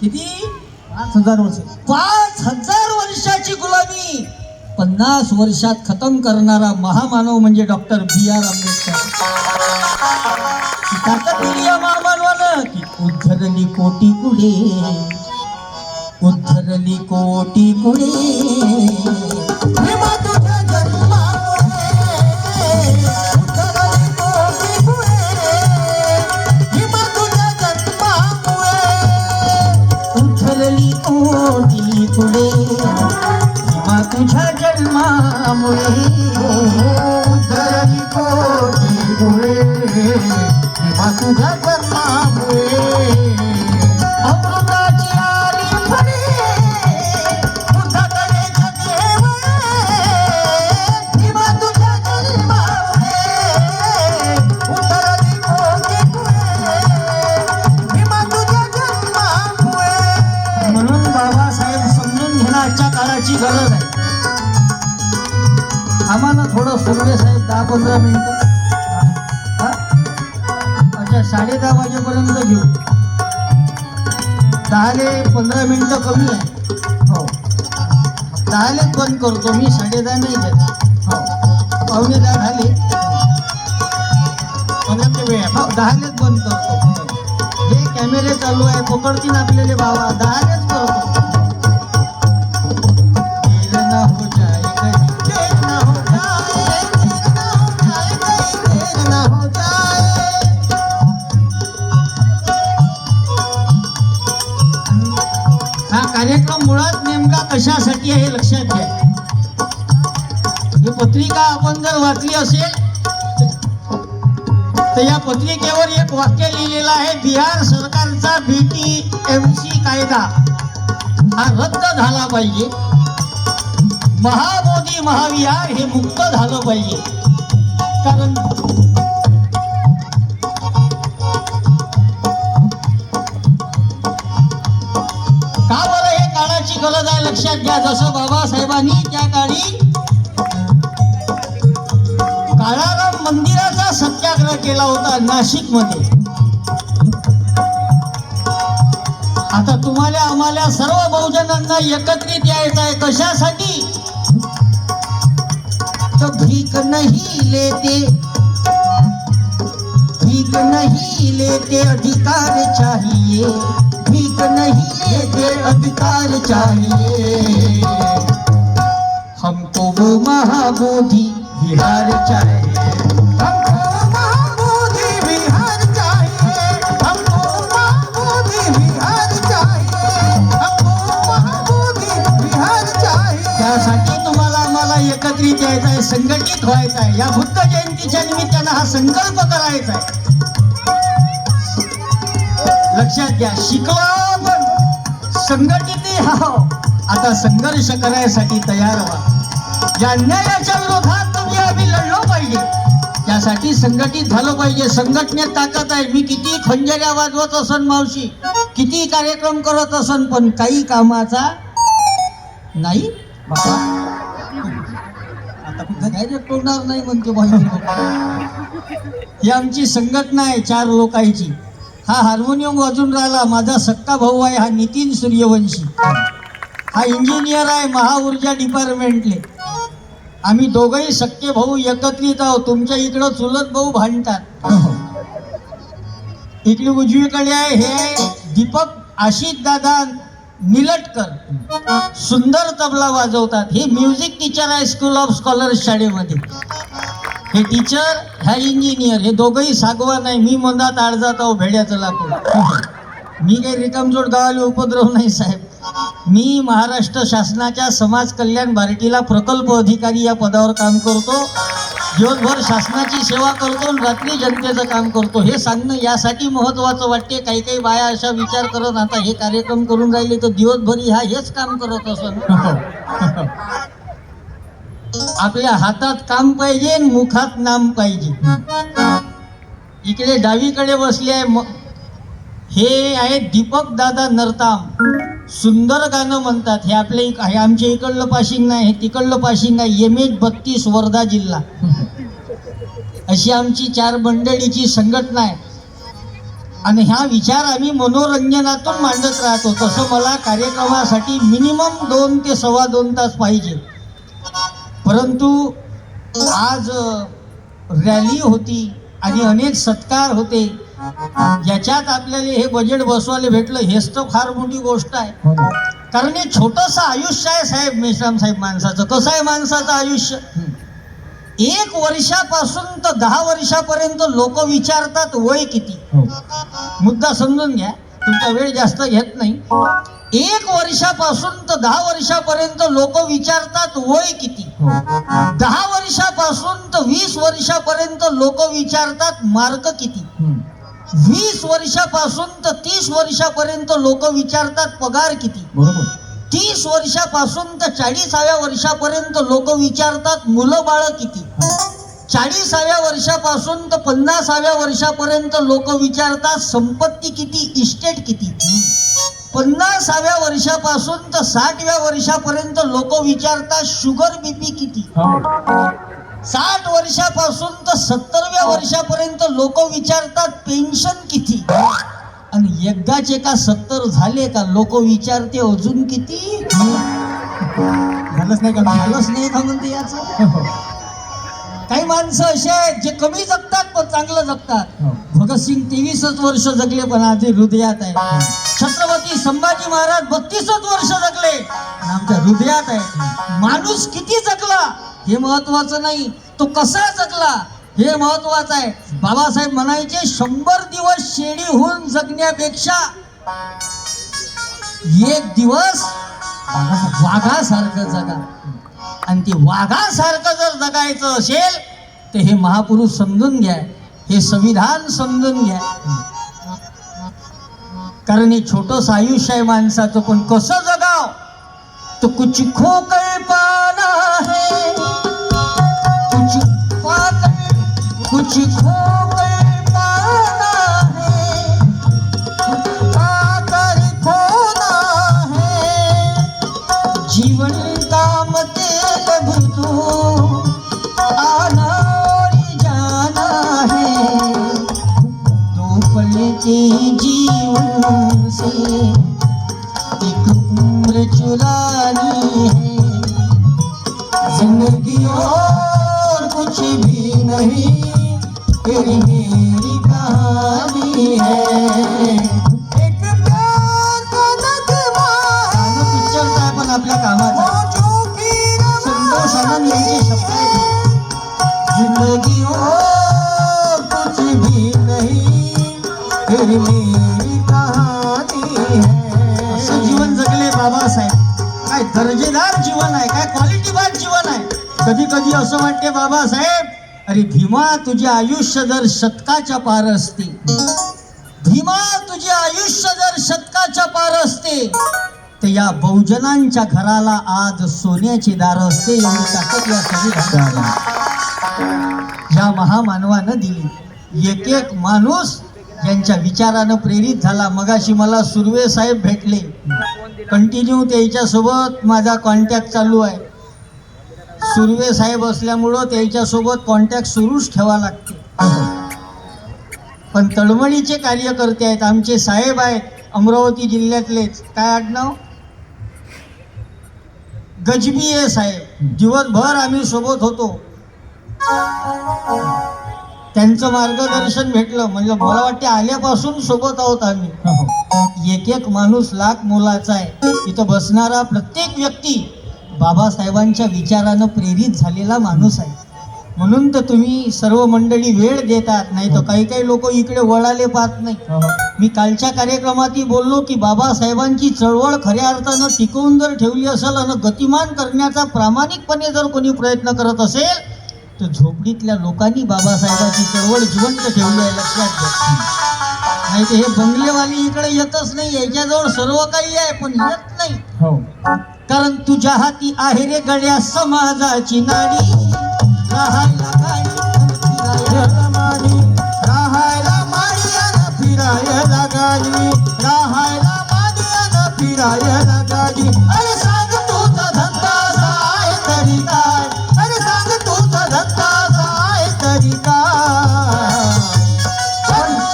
किती? पाच हजार वर्ष. पाच हजार वर्षाची गुलामी. पन्नास वर्षात खतम करणारा महामानव म्हणजे डॉक्टर बी आर आंबेडकर. महामानवानं की उद्धरली कोटी कुडे. उद्धरली कोटी कुडे. Ramayana. वाजेपर्यंत घेऊ. दहाले पंधरा मिनटं कमी आहे. हो. दहालेच बंद करतो मी साडेदहा नाही घेत. हो. पाहुणे दहा झाले. पंधरा वेळ आहे. हो दहालेच बंद करतो. हे कॅमेरे चालू आहे पकडतील आपल्याला बाबा. दहालेच पत्रिका आपण जर वाचली असेल तर या पत्रिकेवर एक वाक्य लिहिलेलं आहे बिहार सरकारचा बीटी एम सी कायदा. हा रद्द झाला पाहिजे. महाबोधी महाविहार हे मुक्त झालं पाहिजे. कारण का बरं हे काळाची गरज आहे? लक्षात घ्या जसं बाबासाहेबांनी त्या काळी केला होता नाशिकमध्ये आता तुम्हाला आम्हाला सर्व बहुजनांना एकत्रित यायचं आहे. कशासाठी? तर भीक नाही लेते. भीक नाही लेते अधिकार चाहिए. भीक नहीं लेते अधिकार चाहिए. हमको वो महाबोधी बिहार चाहिए एकत्रित यायचं आहे संघटित व्हायचं आहे या बुद्ध जयंतीच्या निमित्तानं हा संकल्प करायचा आहे लक्षात घ्या शिकवा पण संघटित हो आता संघर्ष करायसाठी तयार व्हा. या अन्यायाच्या विरोधात तुम्ही आम्ही लढलो पाहिजे. त्यासाठी संघटित झालं पाहिजे. संघटनेत ताकद आहे. मी किती खंजऱ्या वाजवत असन मावशी? किती कार्यक्रम करत असन पण काही कामाचा नाही बाबा आता कुठं डायरेक्ट होणार नाही म्हणते ही आमची संघटना आहे चार लोकांची. हा हार्मोनियम वाजून राहिला. माझा सक्का भाऊ आहे हा नितीन सूर्यवंशी. हा इंजिनियर आहे महाऊर्जा डिपार्टमेंटले आम्ही दोघंही सक्के भाऊ एकत्रित आहोत. तुमच्या इकडं चुलत भाऊ भांडतात. इकडे उजवीकडे आहे हे आहे दीपक आशिष दादा. निलटकर सुंदर तबला वाजवतात. हे म्युझिक टीचर आहे स्कूल ऑफ स्कॉलर्स शाळेमध्ये. हे टीचर ह्या इंजिनियर हे दोघंही सागवान आहे मी मंदात आळजात आहो भेड्याचं लाकूड. मी काही रिकामजोड गावाला उपद्रव नाही साहेब. मी महाराष्ट्र शासनाच्या समाज कल्याण भारतीला प्रकल्प अधिकारी या पदावर काम करतो. दिवसभर शासनाची सेवा करतो आणि रात्री जनतेचं काम करतो. हे सांगणं यासाठी महत्त्वाचं वाटते. काही काही बाया अशा विचार करत आता हे कार्यक्रम करून राहिले तर दिवसभरी हा हेच काम करत असं आपल्या हातात काम पाहिजे मुखात नाम पाहिजे. इकडे डावीकडे बसले आहे हे आहे दीपक दादा नरताम. सुंदर गाणं म्हणतात. हे आपल्या इक- हे आमच्या इकडलं पाशिंग नाही हे तिकडलं पाशिंग नाही. एम एच बत्तीस वर्धा जिल्हा. अशी आमची चार मंडळीची संघटना आहे. आणि ह्या विचार आम्ही मनोरंजनातून मांडत राहतो. तसं मला कार्यक्रमासाठी मिनिमम दोन ते सव्वा दोन तास पाहिजे. परंतु आज रॅली होती आणि अनेक सत्कार होते. ज्याच्यात आपल्याला हे बजेट बसवायला भेटलं हेच तर फार मोठी गोष्ट आहे हो. कारण हे छोटंसं आयुष्य आहे साहेब मेश्राम साहेब माणसाचं कसं आहे माणसाचं आयुष्य. एक वर्षापासून तर दहा वर्षापर्यंत लोक विचारतात वय किती हो. मुद्दा समजून घ्या तुमचा वेळ जास्त घेत नाही एक वर्षापासून तर दहा वर्षापर्यंत लोक विचारतात वय किती हो. दहा वर्षापासून तर वीस वर्षापर्यंत लोक विचारतात मार्क किती. वीस वर्षापासून तर तीस वर्षापर्यंत लोक विचारतात पगार किती? बरोबर. तीस वर्षापासून तर चाळीसाव्या वर्षापर्यंत लोक विचारतात मुलं बाळ किती? चाळीसाव्या वर्षापासून तर पन्नासाव्या वर्षापर्यंत लोक विचारतात संपत्ती किती? इस्टेट किती? पन्नासाव्या वर्षापासून तर साठव्या वर्षापर्यंत लोक विचारतात शुगर बीपी किती. साठ वर्षापासून तर सत्तरव्या वर्षापर्यंत लोक विचारतात पेन्शन किती? आणि एकदाच एका सत्तर झाले का लोक विचारते अजून किती? झालंच नाही का? झालंच नाही का म्हणते याचं? हो. काही माणसं असे आहेत जे कमी जगतात पण चांगलं जगतात. हो. भगतसिंग तेवीसच वर्ष जगले पण आधी हृदयात आहे छत्रपती संभाजी महाराज बत्तीसच वर्ष जगले आमच्या हृदयात आहे माणूस किती जगला? हे महत्वाचं नाही. तो कसा जगला? हे महत्वाचं आहे. बाबासाहेब म्हणायचे शंभर दिवस शेळीहून जगण्यापेक्षा एक दिवस वाघासारखं जगा. आणि ते वाघासारखं जर जगायचं असेल तर हे महापुरुष समजून घ्या. हे संविधान समजून घ्या. कारण हे छोटस आयुष्य आहे माणसाचं पण कसं जगाव? तो कुछ खो पाना है कुछ खो है पाकर खोना है। जीवन का मतलब तो आना जाना है। पल जीवन से एक उम्र है। ज़िंदगी और कुछ भी नहीं। तेरी मेरी कहानी है। एक प्यार का नगमा पिक्चर काय पण आपल्या कामाचा संतोष आनंद यांचे शब्द आहेत जिंदगी और कुछ भी नहीं तेरी मेरी कहानी है। असं जीवन जगले बाबासाहेब. काय दर्जेदार जीवन आहे काय क्वालिटी जीवन आहे. कधी कधी असं वाटते बाबासाहेब अरे भीमा तुझे आयुष्य जर शतकाच्या पार असते. भीमा तुझे आयुष्य जर शतकाच्या पार असते तर या बहुजनांच्या घराला आज सोन्याची दार असते एवढी ताकद या संविधानाला. या महामानवानं दिली. एक एक माणूस यांच्या विचारानं प्रेरित झाला. मगाशी मला सुर्वे साहेब भेटले. कंटिन्यू त्याच्यासोबत माझा कॉन्टॅक्ट चालू आहे. सुर्वे साहेब असल्यामुळं त्यांच्यासोबत कॉन्टॅक्ट सुरूच ठेवा लागते. पण तळमळीचे कार्यकर्ते आहेत आमचे साहेब आहेत अमरावती जिल्ह्यातलेच. काय आडनाव? गजबीये साहेब. दिवसभर आम्ही सोबत होतो. त्यांचं मार्गदर्शन भेटलं. म्हणजे मला वाटते आल्यापासून सोबत आहोत आम्ही. एक एक माणूस लाख मोलाचा आहे. इथं बसणारा प्रत्येक व्यक्ती बाबासाहेबांच्या विचारानं प्रेरित झालेला माणूस आहे म्हणून तर तुम्ही सर्व मंडळी वेळ देतात नाही तर काही काही लोक इकडे वळाले पाहत नाही हो. मी कालच्या कार्यक्रमातही बोललो की बाबासाहेबांची चळवळ खऱ्या अर्थानं टिकवून जर ठेवली असेल आणि गतिमान करण्याचा प्रामाणिकपणे जर कोणी प्रयत्न करत असेल तर झोपडीतल्या लोकांनी बाबासाहेबांची चळवळ जिवंत ठेवली आहे लक्षात घ्या नाही तर हे बंगलेवाली इकडे येतच नाही याच्याजवळ सर्व काही आहे पण येत नाही हो. कारण तुझ्या हाती आहे रे गड्या समाजाची नाडी. राहायला गाडी, माडी, राहायला फिरायला गाडी. राहायला फिरायला गाडी. अरे सांग तुझा धंदा तरी काय? अरे सांग तुझा धंदा तरी काय?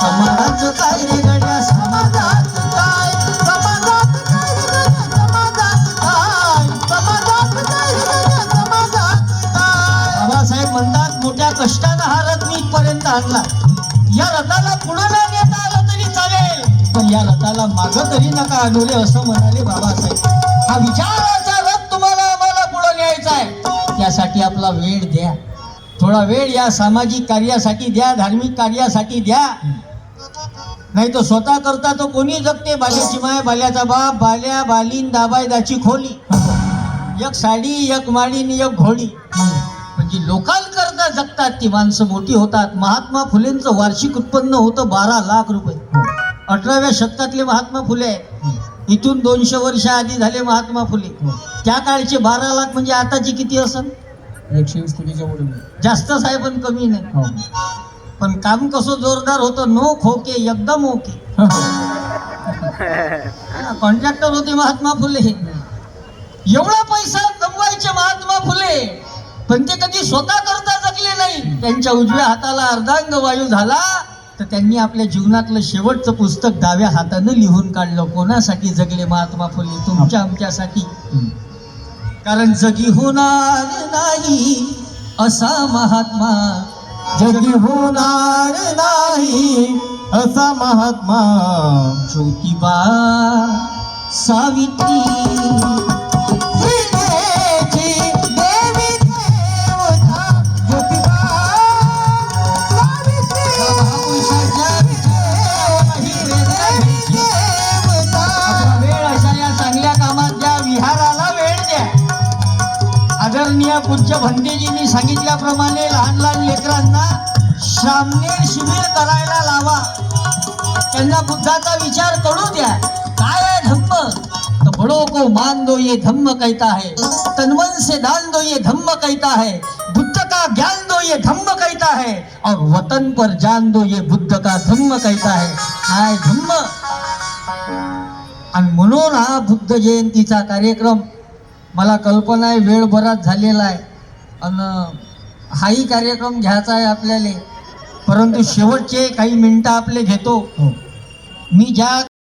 समाज काय रे कष्टानं हा रथ मी इथपर्यंत आणला. या रथाला पुढे न नेता आलं तरी चालेल. पण या रथाला माग तरी नका आणले असं म्हणाले बाबासाहेब. हा विचाराचा रथ तुम्हाला आम्हाला पुढे न्यायचा आहे. त्यासाठी आपला वेळ द्या. थोडा वेळ या सामाजिक कार्यासाठी द्या धार्मिक कार्यासाठी द्या. नाही तर स्वतः करता तो कोणी जगते. बाल्याची माय बाल्याचा बाप बाल्या बालीन दाबाय दाची खोली. एक साडी एक माळी एक घोडी. म्हणजे लोकांकरता जगतात ती माणसं मोठी होतात. महात्मा फुलेंचं वार्षिक उत्पन्न होतं बारा लाख रुपये. अठराव्या शतकातले महात्मा फुले. आहेत इथून दोनशे वर्ष आधी झाले महात्मा फुले. त्या काळचे बारा लाख म्हणजे आताची किती असन? एकशे वीस कोटीच्या पुढे. जास्तच आहे पण कमी नाही. पण काम कसं जोरदार होतं नो खोके एकदम ओके. कॉन्ट्रॅक्टर होते महात्मा फुले. एवढा पैसा कमवायचे महात्मा फुले. पण ते कधी स्वतः करता जगले नाही. त्यांच्या उजव्या हाताला अर्धांग वायू झाला तर त्यांनी आपल्या जीवनातलं शेवटचं पुस्तक डाव्या हातानं लिहून काढलं. कोणासाठी जगले महात्मा फुले? तुमच्या आमच्यासाठी. कारण जगी होणार नाही असा महात्मा. जगी होणार नाही असा महात्मा. ज्योतिबा सावित्री. आपल्या पूज्य भंडेजींनी सांगितल्याप्रमाणे लहान लहान लेकरांना सामने शिबिर करायला लावा. त्यांना बुद्धाचा विचार करू द्या. काय आहे धम्म? तो बड़ो को मान दो ये धम्म कहता है. तनवन से दान दो ये धम्म कहता है. बुद्ध का ज्ञान दो ये धम्म कहता है. और वतन पर जान दो ये बुद्ध का धम्म कहता है. काय धम्म? आणि म्हणून हा बुद्ध जयंतीचा कार्यक्रम मला कल्पना आहे वेळ बराच झालेला आहे. आणि हाही कार्यक्रम घ्यायचा आहे आपल्याला. परंतु शेवटचे काही मिनटं आपले घेतो. मी ज्या